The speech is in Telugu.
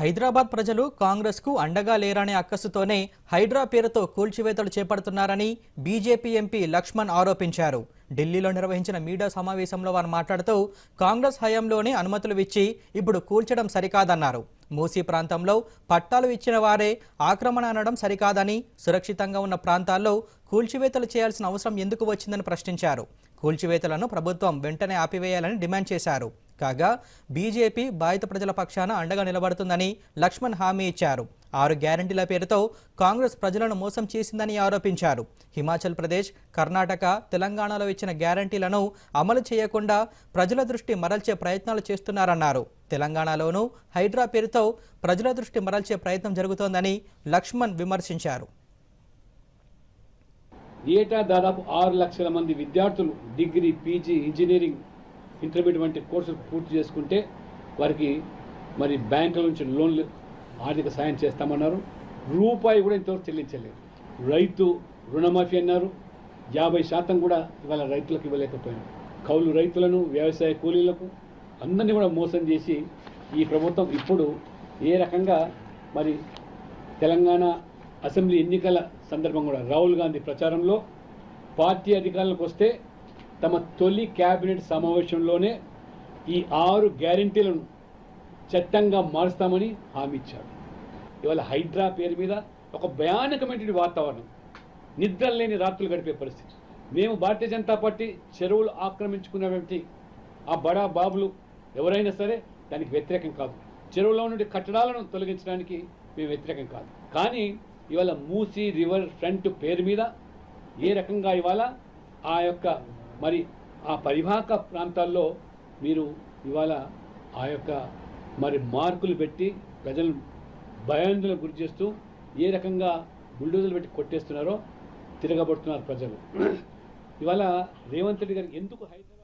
హైదరాబాద్ ప్రజలు కాంగ్రెస్కు అండగా లేరనే అక్కసుతోనే హైడ్రా పేరుతో కూల్చివేతలు చేపడుతున్నారని బీజేపీ ఎంపీ లక్ష్మణ్ ఆరోపించారు. ఢిల్లీలో నిర్వహించిన మీడియా సమావేశంలో వారు మాట్లాడుతూ కాంగ్రెస్ హయాంలోనే అనుమతులు ఇచ్చి ఇప్పుడు కూల్చడం సరికాదన్నారు. మూసీ ప్రాంతంలో పట్టాలు ఇచ్చిన వారే ఆక్రమణ అనడం సరికాదని సురక్షితంగా ఉన్న ప్రాంతాల్లో కూల్చివేతలు చేయాల్సిన అవసరం ఎందుకు వచ్చిందని ప్రశ్నించారు. కూల్చివేతలను ప్రభుత్వం వెంటనే ఆపివేయాలని డిమాండ్ చేశారు. కాగా బీజేపీ బాధిత ప్రజల పక్షాన అండగా నిలబడుతుందని లక్ష్మణ్ హామీ ఇచ్చారు. ఆరు గ్యారంటీల పేరుతో కాంగ్రెస్ ప్రజలను మోసం చేసిందని ఆరోపించారు. హిమాచల్ ప్రదేశ్ కర్ణాటక తెలంగాణలో ఇచ్చిన గ్యారంటీలను అమలు చేయకుండా ప్రజల దృష్టి మరల్చే ప్రయత్నాలు చేస్తున్నారన్నారు. తెలంగాణలోనూ హైడ్రా పేరుతో ప్రజల దృష్టి మరల్చే ప్రయత్నం జరుగుతోందని లక్ష్మణ్ విమర్శించారు. ఏటా దాదాపు ఆరు లక్షల మంది విద్యార్థులు డిగ్రీ పీజీ ఇంజనీరింగ్ ఇంటర్మీడియట్ వంటి కోర్సులు పూర్తి చేసుకుంటే వారికి మరి బ్యాంకుల నుంచి లోన్లు ఆర్థిక సాయం చేస్తామన్నారు. రూపాయి కూడా ఇంతవరకు చెల్లించలేదు. రైతు రుణమాఫీ అన్నారు. యాభై శాతం కూడా ఇవాళ రైతులకు ఇవ్వలేకపోయారు. కౌలు రైతులను వ్యవసాయ కూలీలకు అందరినీ కూడా మోసం చేసి ఈ ప్రభుత్వం ఇప్పుడు ఏ రకంగా మరి తెలంగాణ అసెంబ్లీ ఎన్నికల సందర్భం కూడా రాహుల్ గాంధీ ప్రచారంలో పార్టీ అధికారులకు వస్తే తమ తొలి కేబినెట్ సమావేశంలోనే ఈ ఆరు గ్యారంటీలను చట్టంగా మారుస్తామని హామీ ఇచ్చారు. ఇవాళ హైడ్రా పేరు మీద ఒక భయానకమైనటువంటి వాతావరణం. నిద్ర లేని రాత్రులు గడిపే పరిస్థితి. మేము భారతీయ జనతా పార్టీ చెరువులు ఆక్రమించుకున్నటువంటి ఆ బడా బాబులు ఎవరైనా సరే దానికి వ్యతిరేకం కాదు. చెరువులో నుండి కట్టడాలను తొలగించడానికి మేము వ్యతిరేకం కాదు. కానీ ఇవాళ మూసీ రివర్ ఫ్రంట్ పేరు మీద ఏ రకంగా ఇవాళ ఆ యొక్క మరి ఆ పరివాహక ప్రాంతాల్లో మీరు ఇవాళ ఆ యొక్క మరి మార్కులు పెట్టి ప్రజలను భయాందోళన గురి చేస్తూ ఏ రకంగా బుల్డోజర్లు పెట్టి కొట్టేస్తున్నారో తిరగబడుతున్నారు ప్రజలు. ఇవాళ రేవంత్ రెడ్డి గారికి ఎందుకు హైదరాబాద్